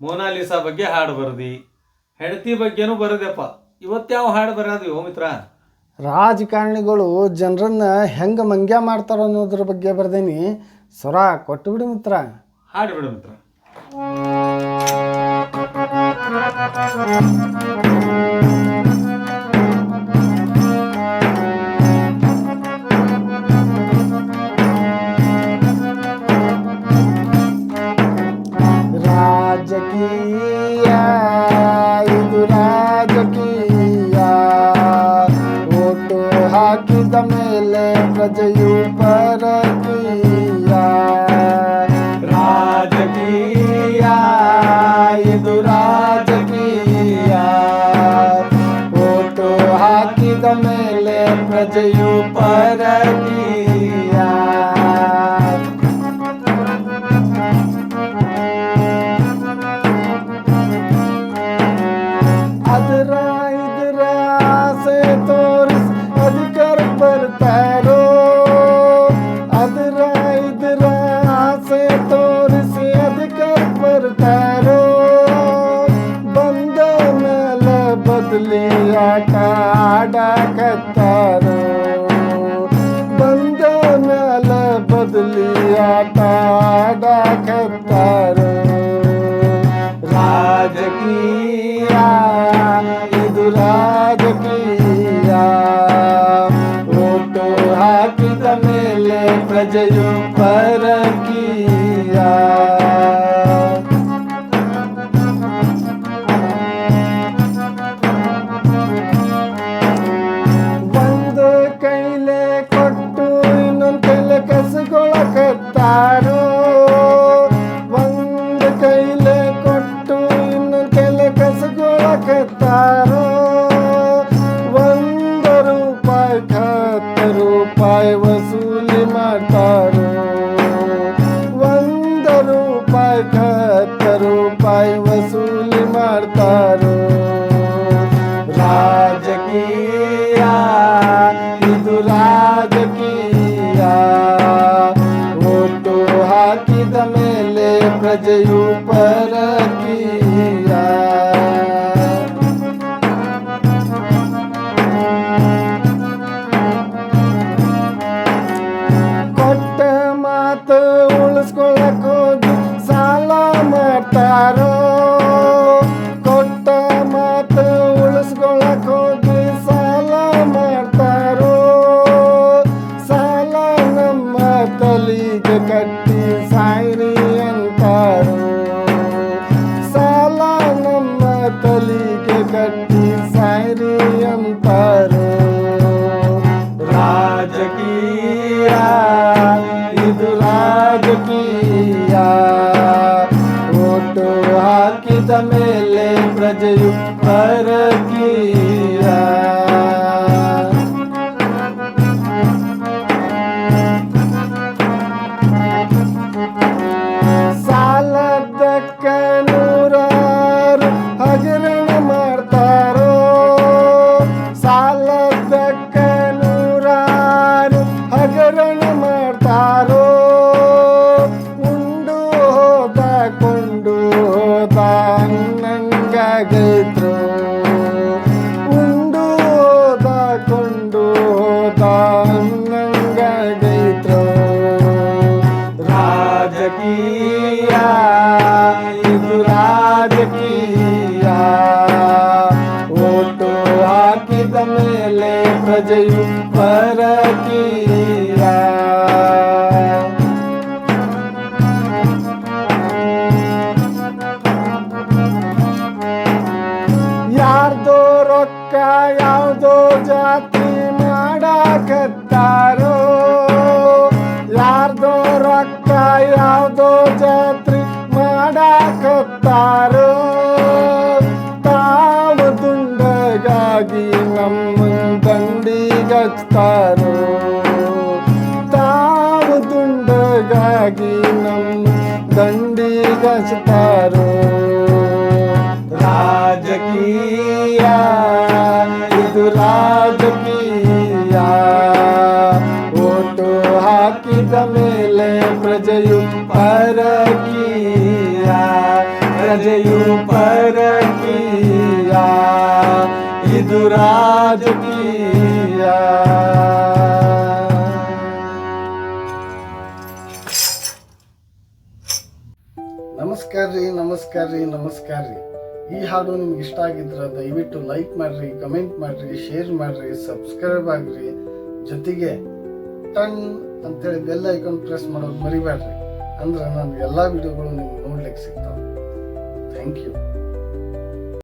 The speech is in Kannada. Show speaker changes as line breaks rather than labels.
ಮೋನಾಲಿಸಾ ಬಗ್ಗೆ ಹಾಡು ಬರದಿ. ಹೆಂಡತಿ ಬಗ್ಗೆನೂ ಬರದಪ್ಪ. ಇವತ್ತ್ಯಾವ ಹಾಡು ಬರೋದು ಓ ಮಿತ್ರ.
ರಾಜಕಾರಣಿಗಳು ಜನರನ್ನ ಹೆಂಗೆ ಮಂಗ್ಯ ಮಾಡ್ತಾರೋ ಅನ್ನೋದ್ರ ಬಗ್ಗೆ ಬರ್ದೇನಿ. ಸ್ವರ ಕೊಟ್ಟು ಬಿಡು ಮಿತ್ರ.
ಹಾಡು ಬಿಡು ಮಿತ್ರ.
किया। वोट हाकी दमेले प्रजयू पर किया। ಪ್ರಜೆಯು ಪರಕೀಯ ಒಂದು ಕೈಲೆ ಕೊಟ್ಟು ಇನ್ನೊಂದು ಕೈಲೆ ಕಸಗೊಳಕತ್ತಾರೋ ಒಂದು ಕೈಲೆ ಕೊಟ್ಟು ಇನ್ನೊಂದು ಕೈಲೆ ಕಸಗೊಳಕತ್ತಾರೋ ಒಂದು ರೂಪಾಯಿ ಹತ್ತು ರೂಪಾಯಿ ವಸೂಲಿ ಮಾಡ್ತಾರೋ ಮಾತು ಉಳಿಸ್ಕೊಳಕ್ ಹೋಗಿ ಸಾಲ ಮಾಡ್ತಾರೋ ಕೊಟ್ಟ ಮಾತು ಉಳಿಸ್ಕೊಳಕ್ ಹೋಗಿ ಸಾಲ ಮಾಡ್ತಾರೋ ಸಾಲ ನಮ್ಮ ತಲಿಗೆ ಕಟ್ಟಿ ಸಾಯ್ರಿ ಅಂತಾರೋ ಸಾಲ ನಮ್ಮ ತಲಿಗೆ ಕಟ್ಟಿ ಸಾಯ್ರಿ ಅಂತಾರೋ ರಾಜಕೀಯ गीत मेले ब्रजयुक्त की ರಾಜಕೀಯ ಇದು ರಾಜಕೀಯ ಓಟು ಹಾಕಿದ ಮೇಲೆ ಪ್ರಜೆಯು ಪರಕೀಯ ಯಾರ್ದೋ ರೊಕ್ಕ ಯಾವ್ದೋ ಜಾತಿ ಮಾಡಾಕತ್ತಾರೋ ಯಾರ್ದೋ ರೊಕ್ಕ ಯಾವುದೋ ಜಾತ್ರೆ ಮಾಡಾಕತ್ತಾರೋ? ತಾವು ದುಂಡಗಾಗಿ ನಮ್ಮ ದಂಡಿಗಚ್ತಾರೋ ತಾವು ದುಂಡಗಾಗಿ ನಮ್ಮ ದಂಡಿಗಚ್ತಾರೋ ಪರಕೀಯ ಪ್ರಜೆಯು ಪರಕೀಯ, ಇದು ರಾಜಕೀಯ. ನಮಸ್ಕಾರ ರೀ ನಮಸ್ಕಾರ ರೀ ನಮಸ್ಕಾರ ರೀ. ಈ ಹಾಡು ನಿಮ್ಗೆ ಇಷ್ಟ ಆಗಿದ್ರೆ ದಯವಿಟ್ಟು ಲೈಕ್ ಮಾಡ್ರಿ ಕಮೆಂಟ್ ಮಾಡ್ರಿ ಶೇರ್ ಮಾಡ್ರಿ ಸಬ್ಸ್ಕ್ರೈಬ್ ಆಗ್ರಿ. ಜೊತೆಗೆ ಟನ್ ಅಂತೇಳಿ ಬೆಲ್ ಐಕಾನ್ ಪ್ರೆಸ್ ಮಾಡೋದು ಮರಿಬೇಡ್ರಿ ಅಂದ್ರೆ ನನ್ನ ಎಲ್ಲ ವಿಡಿಯೋಗಳು ನಿಮ್ಗೆ ನೋಡ್ಲಿಕ್ಕೆ ಸಿಗ್ತಾವೆ. Thank you